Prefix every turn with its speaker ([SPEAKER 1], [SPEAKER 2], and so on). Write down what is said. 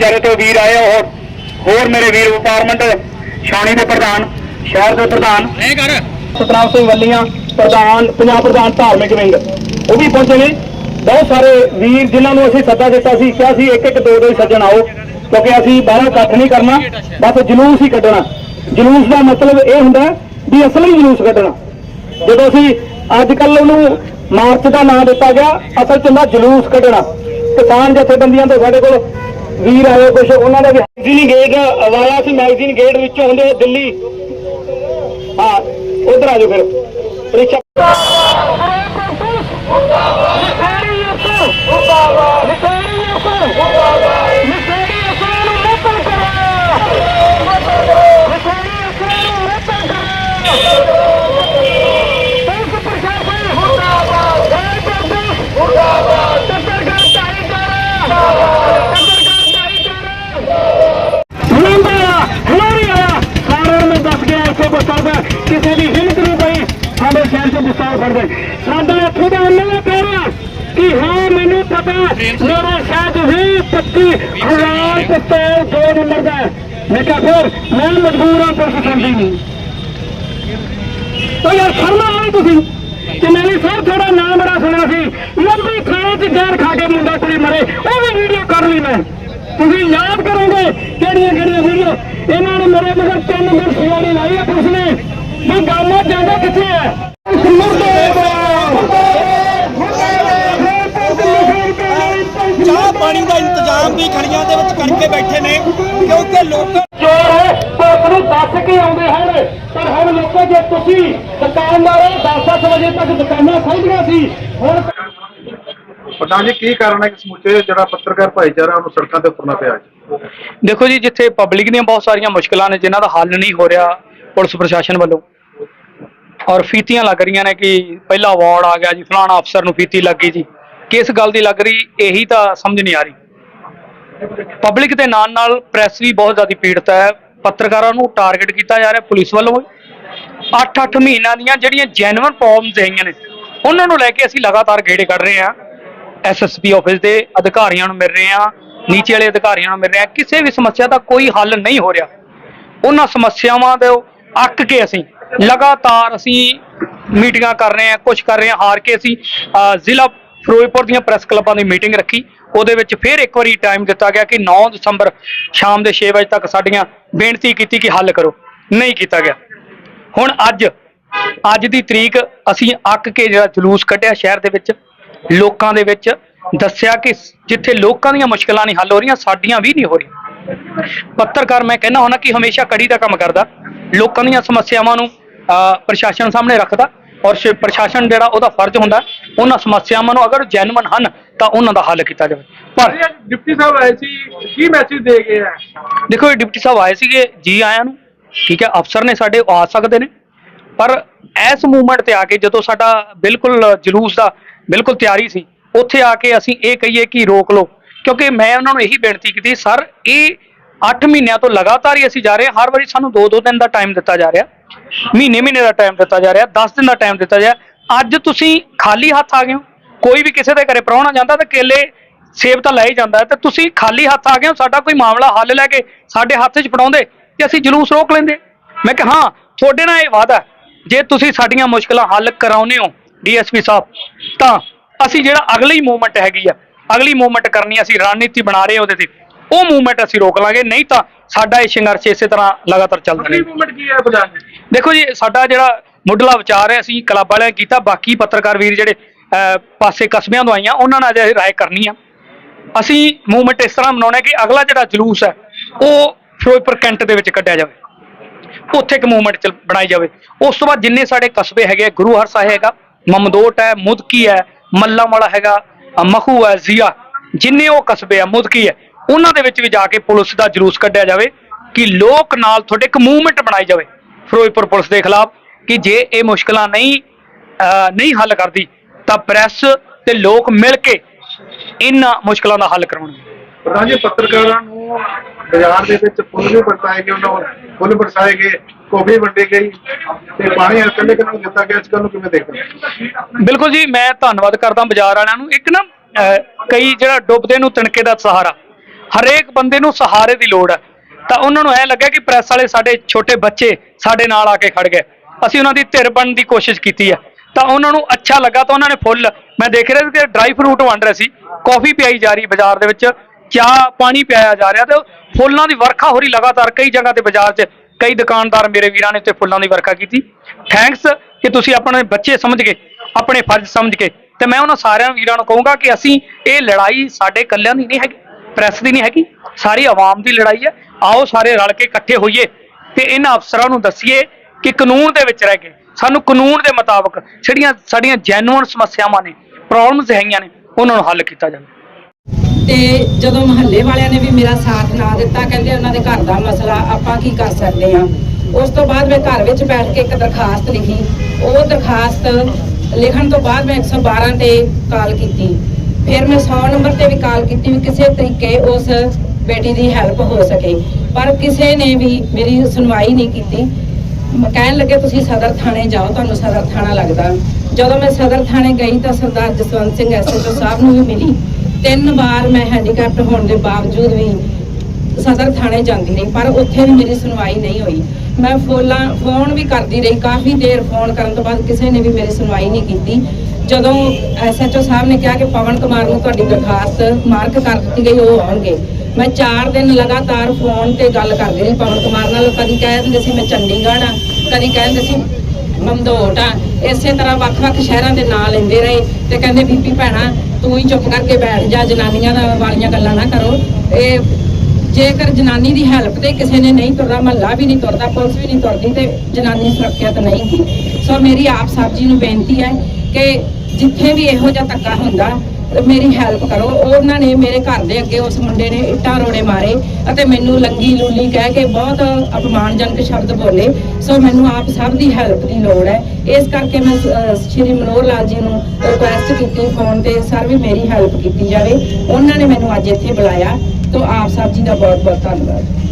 [SPEAKER 1] ਜਿਹੜੇ ਤੋਂ ਵੀਰ ਆਏ ਹੋਰ ਹੋਰ ਮੇਰੇ ਵੀਰ ਵਪਾਰਮੈਂਟ ਛਾਣੀ ਦੇ ਪ੍ਰਧਾਨ ਸ਼ਹਿਰ ਦੇ ਪ੍ਰਧਾਨ।
[SPEAKER 2] ਐ ਕਰ।
[SPEAKER 1] ਸਤਨਾਮ ਸਿੰਘ ਵੱਲੀਆਂ ਪ੍ਰਧਾਨ ਪੰਜਾਬ ਪ੍ਰਧਾਨ ਧਾਰਮਿਕ ਵਿੰਗ। ਉਹ ਵੀ ਪਹੁੰਚੇ ਨੇ। ਬਹੁਤ ਸਾਰੇ ਵੀਰ ਜਿਨ੍ਹਾਂ ਨੂੰ ਅਸੀਂ ਸੱਦਾ ਦਿੱਤਾ ਸੀ ਕਿਹਾ ਸੀ ਇੱਕ ਇੱਕ ਦੋ ਦੋ ਹੀ ਸੱਜਣ ਆਓ ਕਿਉਂਕਿ ਅਸੀਂ ਬਾਹਰੋਂ ਇਕੱਠ ਨਹੀਂ ਕਰਨਾ ਬਸ ਜਲੂਸ ਹੀ ਕੱਢਣਾ। ਜਲੂਸ ਦਾ ਮਤਲਬ ਇਹ ਹੁੰਦਾ ਵੀ ਅਸਲੀ ਜਲੂਸ ਕੱਢਣਾ। ਜਦੋਂ ਅਸੀਂ ਅੱਜ ਕੱਲ ਉਹਨੂੰ ਮਾਰਚ ਦਾ ਨਾਮ ਦਿੱਤਾ ਗਿਆ। ਅਸਲ ਚ ਹੁੰਦਾ ਜਲੂਸ ਕੱਢਣਾ। ਕਿਸਾਨ ਜਥੇਬੰਦੀਆਂ ਤੋਂ ਸਾਡੇ ਕੋਲ ਵੀਰ ਆਏ ਕੁਝ ਉਹਨਾਂ ਦਾ ਵੀ ਮੈਗਜ਼ੀਨ ਗੇਟ ਵਾਲਾ ਸੀ, ਮੈਗਜ਼ੀਨ ਗੇਟ ਵਿੱਚੋਂ ਹੁੰਦੇ ਦਿੱਲੀ। ਹਾਂ, ਉਧਰ ਆ ਜਾਓ ਫਿਰ। ਪ੍ਰੀਖਿਆ ਕਿਸੇ ਦੀ ਹਿੰਮਤ ਨਹੀਂ ਪਈ ਸਾਡੇ ਸ਼ਹਿਰ ਤੋਂ ਸਾਡਾ ਇੱਥੋਂ ਦਾ ਐਮਐਲਏ ਕਹਿਣਾ ਕਿ ਹਾਂ, ਮੈਨੂੰ ਪਤਾ ਮੇਰਾ ਸ਼ਹਿਰ ਤੁਸੀਂ 25000 ਪਿਸਤੌਲ ਦੋ ਨੰਬਰ ਦਾ ਮੈਂ ਕਿਹਾ ਫਿਰ ਮੈਂ ਮਜਬੂਰ ਹਾਂ, ਪੁਲਿਸ ਸੰਦੀ ਨਹੀਂ। ਤਾਂ ਯਾਰ ਸ਼ਰਮਾ ਆਈ ਤੁਸੀਂ ਕਿ ਮੈਨੇ ਸਰ ਥੋੜਾ ਨਾਮ ਬੜਾ ਸੁਣਿਆ ਸੀ। ਲੰਬੀ ਥਾਣੇ 'ਚ ਜ਼ਹਿਰ ਖਾ ਕੇ ਮੁੰਡਾ ਕੁੜੀ ਮਰੇ। ਉਹ ਵੀ ਵੀਡੀਓ ਕਰ ਲਈ ਮੈਂ। ਤੁਸੀਂ ਯਾਦ ਕਰੋਗੇ ਕਿਹੜੀਆਂ ਕਿਹੜੀਆਂ ਵੀਡੀਓ ਇਹਨਾਂ ਨੇ ਮੇਰੇ ਮਗਰ ਤਿੰਨ ਦਿਨ ਸਿਆਣੀ ਲਾਈ ਹੈ ਪੁਲਿਸ ਨੇ। ਵੀ ਗਾਮਾ ਜਾਂਦਾ ਕਿੱਥੇ ਹੈ?
[SPEAKER 3] ਪਾਣੀ ਦਾ ਇੰਤਜ਼ਾਮ ਵੀ ਖੜੀਆਂ ਦੇ ਵਿੱਚ ਕਰਕੇ ਬੈਠੇ ਨੇ ਕਿਉਂਕਿ ਲੋਕ
[SPEAKER 1] ਚੋਰ ਹੈ ਪੁਲਿਸ ਨੂੰ ਦੱਸ ਕੇ ਆਉਂਦੇ ਹਨ। ਪਰ ਹੁਣ ਲੋਕੋ ਜੇ ਤੁਸੀਂ ਦੁਕਾਨਦਾਰਾਂ 10-10 ਵਜੇ ਤੱਕ ਦੁਕਾਨਾਂ ਖੋਲ੍ਹੀਆਂ ਸੀ ਹੁਣ
[SPEAKER 4] ਪ੍ਰਧਾਨ ਜੀ ਕੀ ਕਾਰਨ ਹੈ ਕਿ ਸਮੁੱਚੇ ਜਿਹੜਾ ਪੱਤਰਕਾਰ ਭਾਈਚਾਰਾ ਉਹਨੂੰ ਸੜਕਾਂ ਤੇ ਉਤਰਨਾ ਪਿਆ
[SPEAKER 2] ਦੇਖੋ ਜੀ ਜਿੱਥੇ ਪਬਲਿਕ ਦੀਆਂ ਬਹੁਤ ਸਾਰੀਆਂ ਮੁਸ਼ਕਲਾਂ ਨੇ ਜਿਨ੍ਹਾਂ ਦਾ ਹੱਲ ਨਹੀਂ ਹੋ ਰਿਹਾ ਪੁਲਿਸ ਪ੍ਰਸ਼ਾਸਨ ਵੱਲੋਂ। ਔਰ ਫੀਤੀਆਂ ਲੱਗ ਰਹੀਆਂ ਨੇ ਕਿ ਪਹਿਲਾ ਅਵਾਰਡ ਆ ਗਿਆ ਜੀ ਫਲਾਣਾ ਅਫਸਰ ਨੂੰ ਫੀਤੀ ਲੱਗ ਗਈ ਜੀ। ਕਿਸ ਗੱਲ ਦੀ ਲੱਗ ਰਹੀ, ਇਹੀ ਤਾਂ ਸਮਝ ਨਹੀਂ ਆ ਰਹੀ। ਪਬਲਿਕ ਦੇ ਨਾਲ ਨਾਲ ਪ੍ਰੈਸ ਵੀ ਬਹੁਤ ਜ਼ਿਆਦਾ ਪੀੜਤ ਹੈ। ਪੱਤਰਕਾਰਾਂ ਨੂੰ ਟਾਰਗੇਟ ਕੀਤਾ ਜਾ ਰਿਹਾ ਪੁਲਿਸ ਵੱਲੋਂ। 8-8 ਮਹੀਨਿਆਂ ਦੀਆਂ ਜਿਹੜੀਆਂ ਜੈਨੂਇਨ ਪ੍ਰੋਬਲਮਸ ਹੈਗੀਆਂ ਨੇ, ਉਹਨਾਂ ਨੂੰ ਲੈ ਕੇ ਅਸੀਂ ਲਗਾਤਾਰ ਗੇੜੇ ਕੱਢ ਰਹੇ ਹਾਂ। ਐਸਐਸਪੀ ਆਫਿਸ ਦੇ ਅਧਿਕਾਰੀਆਂ ਨੂੰ ਮਿਲ ਰਹੇ ਹਾਂ, ਨੀਚੇ ਵਾਲੇ ਅਧਿਕਾਰੀਆਂ ਨੂੰ ਮਿਲ ਰਹੇ ਹਾਂ। ਕਿਸੇ ਵੀ ਸਮੱਸਿਆ ਦਾ ਕੋਈ ਹੱਲ ਨਹੀਂ ਹੋ ਰਿਹਾ। ਉਹਨਾਂ ਸਮੱਸਿਆਵਾਂ ਦੇ ਅੱਕ ਕੇ ਅਸੀਂ ਲਗਾਤਾਰ ਅਸੀਂ ਮੀਟਿੰਗਾਂ ਕਰ ਰਹੇ ਹਾਂ ਕੁਝ ਕਰ ਰਹੇ ਹਾਂ, ਹਾਰ ਕੇ ਅਸੀਂ ਜ਼ਿਲ੍ਹਾ ਫਿਰੋਜ਼ਪੁਰ ਦੀਆਂ ਪ੍ਰੈਸ ਕਲੱਬਾਂ ਦੀ ਮੀਟਿੰਗ ਰੱਖੀ। ਉਹਦੇ ਵਿੱਚ ਫਿਰ ਇੱਕ ਵਾਰੀ ਟਾਈਮ ਦਿੱਤਾ ਗਿਆ ਕਿ 9 ਦਸੰਬਰ ਸ਼ਾਮ ਦੇ 6 ਵਜੇ ਤੱਕ ਸਾਡੀਆਂ ਬੇਨਤੀ ਕੀਤੀ ਕਿ ਹੱਲ ਕਰੋ। ਨਹੀਂ ਕੀਤਾ ਗਿਆ। ਹੁਣ ਅੱਜ ਅੱਜ ਦੀ ਤਰੀਕ ਅਸੀਂ ਅੱਕ ਕੇ ਜਿਹੜਾ ਜਲੂਸ ਕੱਢਿਆ ਸ਼ਹਿਰ ਦੇ ਵਿੱਚ, ਲੋਕਾਂ ਦੇ ਵਿੱਚ, ਦੱਸਿਆ ਕਿ ਜਿੱਥੇ ਲੋਕਾਂ ਦੀਆਂ ਮੁਸ਼ਕਲਾਂ ਨਹੀਂ ਹੱਲ ਹੋ ਰਹੀਆਂ, ਸਾਡੀਆਂ ਵੀ ਨਹੀਂ ਹੋ ਰਹੀਆਂ। ਪੱਤਰਕਾਰ ਮੈਂ ਕਹਿੰਦਾ ਹੁੰਦਾ ਕਿ ਹਮੇਸ਼ਾ ਕੜੀ ਦਾ ਕੰਮ ਕਰਦਾ। ਲੋਕਾਂ ਦੀਆਂ ਸਮੱਸਿਆਵਾਂ ਨੂੰ ਪ੍ਰਸ਼ਾਸਨ ਸਾਹਮਣੇ ਰੱਖਦਾ। ਔਰ ਸ਼- ਪ੍ਰਸ਼ਾਸਨ ਜਿਹੜਾ ਉਹਦਾ ਫਰਜ਼ ਹੁੰਦਾ ਉਹਨਾਂ ਸਮੱਸਿਆਵਾਂ ਨੂੰ ਅਗਰ ਜੈਨੂਇਨ ਹਨ ਤਾਂ ਉਹਨਾਂ ਦਾ ਹੱਲ ਕੀਤਾ ਜਾਵੇ। ਪਰ
[SPEAKER 4] ਡਿਪਟੀ ਸਾਹਿਬ ਆਏ ਸੀ ਕੀ ਮੈਸੇਜ ਦੇ ਗਏ ਆ?
[SPEAKER 2] ਦੇਖੋ ਇਹ ਡਿਪਟੀ ਸਾਹਿਬ ਆਏ ਸੀਗੇ ਜੀ ਆਇਆਂ ਨੂੰ ਠੀਕ ਹੈ ਅਫਸਰ ਨੇ ਸਾਡੇ ਆ ਸਕਦੇ ਨੇ। ਪਰ ਇਸ ਮੂਵਮੈਂਟ ਤੇ ਆ ਕੇ ਜਦੋਂ ਸਾਡਾ ਬਿਲਕੁਲ ਜਲੂਸ ਦਾ ਬਿਲਕੁਲ ਤਿਆਰੀ ਸੀ ਉੱਥੇ ਆ ਕੇ ਅਸੀਂ ਇਹ ਕਹੀਏ ਕਿ ਰੋਕ ਲਓ। ਕਿਉਂਕਿ ਮੈਂ ਉਹਨਾਂ ਨੂੰ ਇਹੀ ਬੇਨਤੀ ਕੀਤੀ ਸਰ ਇਹ 8 ਮਹੀਨਿਆਂ ਤੋਂ ਲਗਾਤਾਰ ਹੀ ਅਸੀਂ ਜਾ ਰਹੇ ਹਾਂ। ਹਰ ਵਾਰੀ ਸਾਨੂੰ 2-2 ਦਿਨ ਦਾ ਟਾਈਮ ਦਿੱਤਾ ਜਾ ਰਿਹਾ। ਮਹੀਨੇ ਮਹੀਨੇ ਦਾ ਟਾਈਮ ਦਿੱਤਾ ਜਾ ਰਿਹਾ। 10 ਦਿਨ ਦਾ ਟਾਈਮ ਦਿੱਤਾ ਜਾ ਰਿਹਾ। ਅੱਜ ਤੁਸੀਂ ਖਾਲੀ ਹੱਥ ਆ ਗਏ ਹੋ। ਕੋਈ ਵੀ ਕਿਸੇ ਦੇ ਘਰੇ ਪ੍ਰਾਹੁਣਾ ਜਾਂਦਾ ਤਾਂ ਕੇਲੇ ਸੇਬ ਤਾਂ ਲੈ ਹੀ ਜਾਂਦਾ ਹੈ। ਤੇ ਤੁਸੀਂ ਖਾਲੀ ਹੱਥ ਆ ਗਏ ਹੋ। ਸਾਡਾ ਕੋਈ ਮਾਮਲਾ ਹੱਲ ਲੈ ਕੇ ਸਾਡੇ ਹੱਥ 'ਚ ਫੜਾਉਂਦੇ ਤੇ ਅਸੀਂ ਜਲੂਸ ਰੋਕ ਲੈਂਦੇ। ਮੈਂ ਕਿਹਾ, ਹਾਂ, ਤੁਹਾਡੇ ਨਾਲ ਇਹ ਵਾਅਦਾ ਜੇ ਤੁਸੀਂ ਸਾਡੀਆਂ ਮੁਸ਼ਕਲਾਂ ਹੱਲ ਕਰਾਉਨੇ ਹੋ ਡੀਐਸਪੀ ਸਾਹਿਬ, ਤਾਂ ਅਸੀਂ ਜਿਹੜਾ ਅਗਲੀ ਮੂਵਮੈਂਟ ਹੈਗੀ ਆ, ਅਗਲੀ ਮੂਵਮੈਂਟ ਕਰਨੀ ਅਸੀਂ ਰਣਨੀਤੀ ਬਣਾ ਰਹੇ ਹਾਂ ਉਹਦੇ ਤੇ। ਉਹ ਮੂਵਮੈਂਟ ਅਸੀਂ ਰੋਕ ਲਾਂਗੇ ਨਹੀਂ ਤਾਂ ਸਾਡਾ ਇਹ ਸੰਘਰਸ਼ ਇਸੇ ਤਰ੍ਹਾਂ ਲਗਾਤਾਰ ਚੱਲਦਾ
[SPEAKER 4] ਅਗਲੀ
[SPEAKER 2] ਰਹੇ।
[SPEAKER 4] ਮੂਵਮੈਂਟ ਕੀ ਹੈ ਪ੍ਰਧਾਨ ਜੀ
[SPEAKER 2] ਦੇਖੋ ਜੀ ਸਾਡਾ ਜਿਹੜਾ ਮੁੱਢਲਾ ਵਿਚਾਰ ਹੈ ਅਸੀਂ ਕਲੱਬ ਵਾਲਿਆਂ ਨੇ ਕੀਤਾ ਬਾਕੀ ਪੱਤਰਕਾਰ ਵੀਰ ਜਿਹੜੇ ਅਹ, ਪਾਸੇ ਕਸਬਿਆਂ ਤੋਂ ਆਈਆਂ ਉਹਨਾਂ ਨਾਲ ਅਜੇ ਰਾਏ ਕਰਨੀ ਆ। ਅਸੀਂ ਮੂਵਮੈਂਟ ਇਸ ਤਰ੍ਹਾਂ ਮਨਾਉਣਾ ਕਿ ਅਗਲਾ ਜਿਹੜਾ ਜਲੂਸ ਹੈ ਉਹ ਫਿਰੋਜ਼ਪੁਰ ਕੈਂਟ ਦੇ ਵਿੱਚ ਕੱਢਿਆ ਜਾਵੇ। ਉੱਥੇ ਇੱਕ ਮੂਵਮੈਂਟ ਚ ਬਣਾਈ ਜਾਵੇ। ਉਸ ਤੋਂ ਬਾਅਦ ਜਿੰਨੇ ਸਾਡੇ ਕਸਬੇ ਹੈਗੇ ਆ, ਗੁਰੂ ਹਰ ਸਾਹਿਬ ਹੈਗਾ ਮਮਦੋਟ ਹੈ ਮੁਦਕੀ ਹੈ ਮੱਲਾ ਵਾਲਾ ਹੈਗਾ ਅ, ਮਖੂ ਹੈ ਜ਼ੀਆ ਜਿੰਨੇ ਉਹ ਕਸਬੇ ਆ ਮੁਦਕੀ ਹੈ ਉਹਨਾਂ ਦੇ ਵਿੱਚ ਵੀ ਜਾ ਕੇ ਪੁਲਿਸ ਦਾ ਜਲੂਸ ਕੱਢਿਆ ਜਾਵੇ ਕਿ ਲੋਕ ਨਾਲ ਤੁਹਾਡੇ ਇੱਕ ਮੂਵਮੈਂਟ ਬਣਾਈ ਜਾਵੇ। ਫਿਰੋਜ਼ਪੁਰ ਪੁਲਿਸ ਦੇ ਖਿਲਾਫ ਕਿ ਜੇ ਇਹ ਮੁਸ਼ਕਲਾਂ ਨਹੀਂ ਨਹੀਂ ਹੱਲ ਕਰਦੀ ਤਾਂ ਪ੍ਰੈਸ ਤੇ ਲੋਕ ਮਿਲ ਕੇ ਇਹਨਾਂ ਮੁਸ਼ਕਲਾਂ ਦਾ ਹੱਲ ਕਰਾਉਣਗੇ।
[SPEAKER 4] ਪ੍ਰਧਾਨ ਜੀ ਪੱਤਰਕਾਰਾਂ ਨੂੰ ਬਾਜ਼ਾਰ ਦੇ ਵਿੱਚ ਫੁੱਲ ਵੀ ਵਰਤਾਏ ਗਏ ਉਹਨਾਂ ਨੂੰ ਫੁੱਲ ਵਰਤਾਏ ਗਏ ਕੌਫੀ ਵੰਡੀ ਗਈ ਤੇ ਪਾਣੀ ਇਕੱਲੇ ਕਿਹਨਾਂ ਨੂੰ ਦਿੱਤਾ ਗਿਆ ਇਸ ਗੱਲ ਨੂੰ ਕਿਵੇਂ ਦੇਖਦੇ
[SPEAKER 2] ਬਿਲਕੁਲ ਜੀ ਮੈਂ ਧੰਨਵਾਦ ਕਰਦਾ ਬਾਜ਼ਾਰ ਵਾਲਿਆਂ ਨੂੰ। ਇੱਕ ਨਾ ਕਈ ਜਿਹੜਾ ਡੁੱਬਦੇ ਨੂੰ ਤਿਣਕੇ ਦਾ ਸਹਾਰਾ ਹਰੇਕ ਬੰਦੇ ਨੂੰ ਸਹਾਰੇ ਦੀ ਲੋੜ ਹੈ। ਤਾਂ ਉਹਨਾਂ ਨੂੰ ਐ ਲੱਗਿਆ ਕਿ ਪ੍ਰੈਸ ਵਾਲੇ ਸਾਡੇ ਛੋਟੇ ਬੱਚੇ ਸਾਡੇ ਨਾਲ ਆ ਕੇ ਖੜ ਗਏ। ਅਸੀਂ ਉਹਨਾਂ ਦੀ ਧਿਰ ਬਣਨ ਦੀ ਕੋਸ਼ਿਸ਼ ਕੀਤੀ ਹੈ। ਤਾਂ ਉਹਨਾਂ ਨੂੰ ਅੱਛਾ ਲੱਗਾ ਤਾਂ ਉਹਨਾਂ ਨੇ ਫੁੱਲ। ਮੈਂ ਦੇਖ ਰਿਹਾ ਸੀ ਕਿ ਡਰਾਈ ਫਰੂਟ ਵੰਡ ਰਹੇ ਸੀ। ਕਾਫੀ ਪਿਆਈ ਜਾ ਰਹੀ ਬਾਜ਼ਾਰ ਦੇ ਵਿੱਚ। ਚਾਹ, ਪਾਣੀ ਪਿਆਇਆ ਜਾ ਰਿਹਾ ਤੇ ਫੁੱਲਾਂ ਦੀ ਵਰਖਾ ਹੋ ਰਹੀ ਲਗਾਤਾਰ ਕਈ ਜਗ੍ਹਾ ਤੇ ਬਾਜ਼ਾਰ 'ਚ। ਕਈ ਦੁਕਾਨਦਾਰ ਮੇਰੇ ਵੀਰਾਂ ਨੇ ਤੇ ਫੁੱਲਾਂ ਦੀ ਵਰਖਾ ਕੀਤੀ। ਥੈਂਕਸ ਕਿ ਤੁਸੀਂ ਆਪਣੇ ਬੱਚੇ ਸਮਝ ਕੇ ਆਪਣੇ ਫਰਜ਼ ਸਮਝ ਕੇ ਤੇ ਮੈਂ ਉਹਨਾਂ ਸਾਰਿਆਂ ਵੀਰਾਂ ਨੂੰ ਕਹੂੰਗਾ ਕਿ ਅਸੀਂ ਇਹ ਲੜਾਈ ਸਾਡੇ ਇਕੱਲਿਆਂ ਦੀ ਨਹੀਂ ਹੈਗੀ। ਪ੍ਰੈਸ ਦੀ ਨਹੀਂ ਹੈਗੀ। ਸਾਰੀ ਆਵਾਮ ਦੀ ਲੜਾਈ ਹੈ। ਆਓ ਸਾਰੇ ਰਲ ਕੇ ਇਕੱਠੇ ਹੋਈਏ ਤੇ ਇਹਨਾਂ ਅਫਸਰਾਂ ਨੂੰ ਦੱਸੀਏ ਕਿ ਕਾਨੂੰਨ ਦੇ ਵਿੱਚ ਰਹਿ ਕੇ, ਸਾਨੂੰ ਕਾਨੂੰਨ ਦੇ ਮੁਤਾਬਕ ਜਿਹੜੀਆਂ ਸਾਡੀਆਂ ਜੈਨੂਅਨ ਸਮੱਸਿਆਵਾਂ ਨੇ ਪ੍ਰੋਬਲਮਸ ਹੈਗੀਆਂ ਨੇ, ਉਹਨਾਂ ਨੂੰ ਹੱਲ ਕੀਤਾ ਜਾਵੇ।
[SPEAKER 5] ਤੇ ਜਦੋਂ ਮਹੱਲੇ ਵਾਲਿਆਂ ਨੇ ਵੀ ਮੇਰਾ ਸਾਥ ਨਾ ਦਿੱਤਾ, ਕਹਿੰਦੇ ਉਹਨਾਂ ਦੇ ਘਰ ਦਾ ਮਸਲਾ ਆਪਾਂ ਕੀ ਕਰ ਸਕਦੇ ਆ ਉਸ ਤੋਂ ਬਾਅਦ ਮੈਂ ਘਰ ਵਿੱਚ ਬੈਠ ਕੇ ਇੱਕ ਦਰਖਾਸਤ ਲਿਖੀ। ਉਹ ਦਰਖਾਸਤ ਲਿਖਣ ਤੋਂ ਬਾਅਦ ਮੈਂ 112 ਤੇ ਕਾਲ ਕੀਤੀ। ਫਿਰ ਮੈਂ 100 ਨੰਬਰ ਤੇ ਵੀ ਕਾਲ ਕੀਤੀ ਵੀ ਕਿਸੇ ਤਰੀਕੇ ਉਸ ਬੇਟੀ ਦੀ ਹੈਲਪ ਹੋ ਸਕੇ। ਪਰ ਕਿਸੇ ਨੇ ਵੀ ਮੇਰੀ ਸੁਣਵਾਈ ਨਹੀਂ ਕੀਤੀ। ਕਹਿਣ ਲੱਗੇ, ਤੁਸੀਂ ਸਦਰ ਥਾਣੇ ਜਾਓ, ਤੁਹਾਨੂੰ ਸਦਰ ਥਾਣਾ ਲੱਗਦਾ। ਜਦੋਂ ਮੈਂ ਸਦਰ ਥਾਣੇ ਗਈ ਤਾਂ ਸਰਦਾਰ ਜਸਵੰਤ ਸਿੰਘ ਐਸਐਚਓ ਸਾਹਿਬ ਨੂੰ ਵੀ ਮਿਲੀ। ਤਿੰਨ ਵਾਰ ਮੈਂ ਹੈਂਡੀਕੈਪਟ ਹੋਣ ਦੇ ਬਾਵਜੂਦ ਵੀ ਸਦਰ ਥਾਣੇ ਜਾਂਦੀ ਰਹੀ ਪਰ ਉੱਥੇ ਵੀ ਮੇਰੀ ਸੁਣਵਾਈ ਨਹੀਂ ਹੋਈ। ਮੈਂ ਫੋਲਾਂ, ਫੋਨ ਵੀ ਕਰਦੀ ਰਹੀ। ਕਾਫੀ ਦੇਰ ਫੋਨ ਕਰਨ ਤੋਂ ਬਾਅਦ ਕਿਸੇ ਨੇ ਵੀ ਮੇਰੀ ਸੁਣਵਾਈ ਨਹੀਂ ਕੀਤੀ। ਜਦੋਂ ਐਸਐਚਓ ਸਾਹਿਬ ਨੇ ਕਿਹਾ ਕਿ ਪਵਨ ਕੁਮਾਰ ਨੂੰ ਤੁਹਾਡੀ ਦਰਖਾਸਤ ਮਾਰਕ ਕਰ ਦਿੱਤੀ ਗਈ, ਉਹ ਆਉਣਗੇ। ਮੈਂ 4 ਦਿਨ ਲਗਾਤਾਰ ਫੋਨ ਤੇ ਗੱਲ ਕਰਦੇ ਰਹੀ ਪਵਨ ਕੁਮਾਰ ਨਾਲ। ਕਦੀ ਕਹਿ ਦਿੰਦੇ ਸੀ ਮੈਂ ਚੰਡੀਗੜ੍ਹ ਆ, ਕਦੀ ਕਹਿੰਦੇ ਸੀ ਮਮਦੋਟ ਆ। ਇਸੇ ਤਰ੍ਹਾਂ ਵੱਖ-ਵੱਖ ਸ਼ਹਿਰਾਂ ਦੇ ਨਾਂ ਲੈਂਦੇ ਰਹੇ ਤੇ ਕਹਿੰਦੇ, ਬੀਬੀ ਭੈਣਾ, ਤੂੰ ਹੀ ਚੁੱਪ ਕਰਕੇ ਬੈਠ ਜਾ, ਜਨਾਨੀਆਂ ਦਾ ਵਾਲੀਆਂ ਗੱਲਾਂ ਨਾ ਕਰੋ। ਇਹ ਜੇਕਰ ਜਨਾਨੀ ਦੀ ਹੈਲਪ ਤੇ ਕਿਸੇ ਨੇ ਨਹੀਂ ਤੁਰਦਾ ਮਹੱਲਾ ਵੀ ਨਹੀਂ ਤੁਰਦਾ, ਪੁਲਿਸ ਵੀ ਨਹੀਂ ਤੁਰਦੀ ਤੇ ਜਨਾਨੀ ਸੁਰੱਖਿਅਤ ਨਹੀਂ ਸੀ ਸੋ ਮੇਰੀ ਆਪ ਸਾਹਿਬ ਜੀ ਨੂੰ ਬੇਨਤੀ ਹੈ ਕਿ ਜਿੱਥੇ ਵੀ ਇਹੋ ਜਿਹਾ ਧੱਕਾ ਹੁੰਦਾ, ਮੇਰੀ ਹੈਲਪ ਕਰੋ। ਉਹਨਾਂ ਨੇ ਮੇਰੇ ਘਰ ਦੇ ਅੱਗੇ ਉਸ ਮੁੰਡੇ ਨੇ ਇੱਟਾਂ ਰੋੜੇ ਮਾਰੇ ਅਤੇ ਮੈਨੂੰ ਲੰਗੀ ਲੂਲੀ ਕਹਿ ਕੇ ਬਹੁਤ ਅਪਮਾਨਜਨਕ ਸ਼ਬਦ ਬੋਲੇ। ਸੋ ਮੈਨੂੰ ਆਪ ਸਭ ਦੀ ਹੈਲਪ ਦੀ ਲੋੜ ਹੈ। ਇਸ ਕਰਕੇ ਮੈਂ ਸ਼੍ਰੀ ਮਨੋਹਰ ਲਾਲ ਜੀ ਨੂੰ ਰਿਕੁਐਸਟ ਕੀਤੀ ਫੋਨ ਤੇ, ਸਰ ਵੀ ਮੇਰੀ ਹੈਲਪ ਕੀਤੀ ਜਾਵੇ। ਉਹਨਾਂ ਨੇ ਮੈਨੂੰ ਅੱਜ ਇੱਥੇ ਬੁਲਾਇਆ। ਤੋਂ ਆਪ ਸਭ ਜੀ ਦਾ ਬਹੁਤ ਬਹੁਤ ਧੰਨਵਾਦ।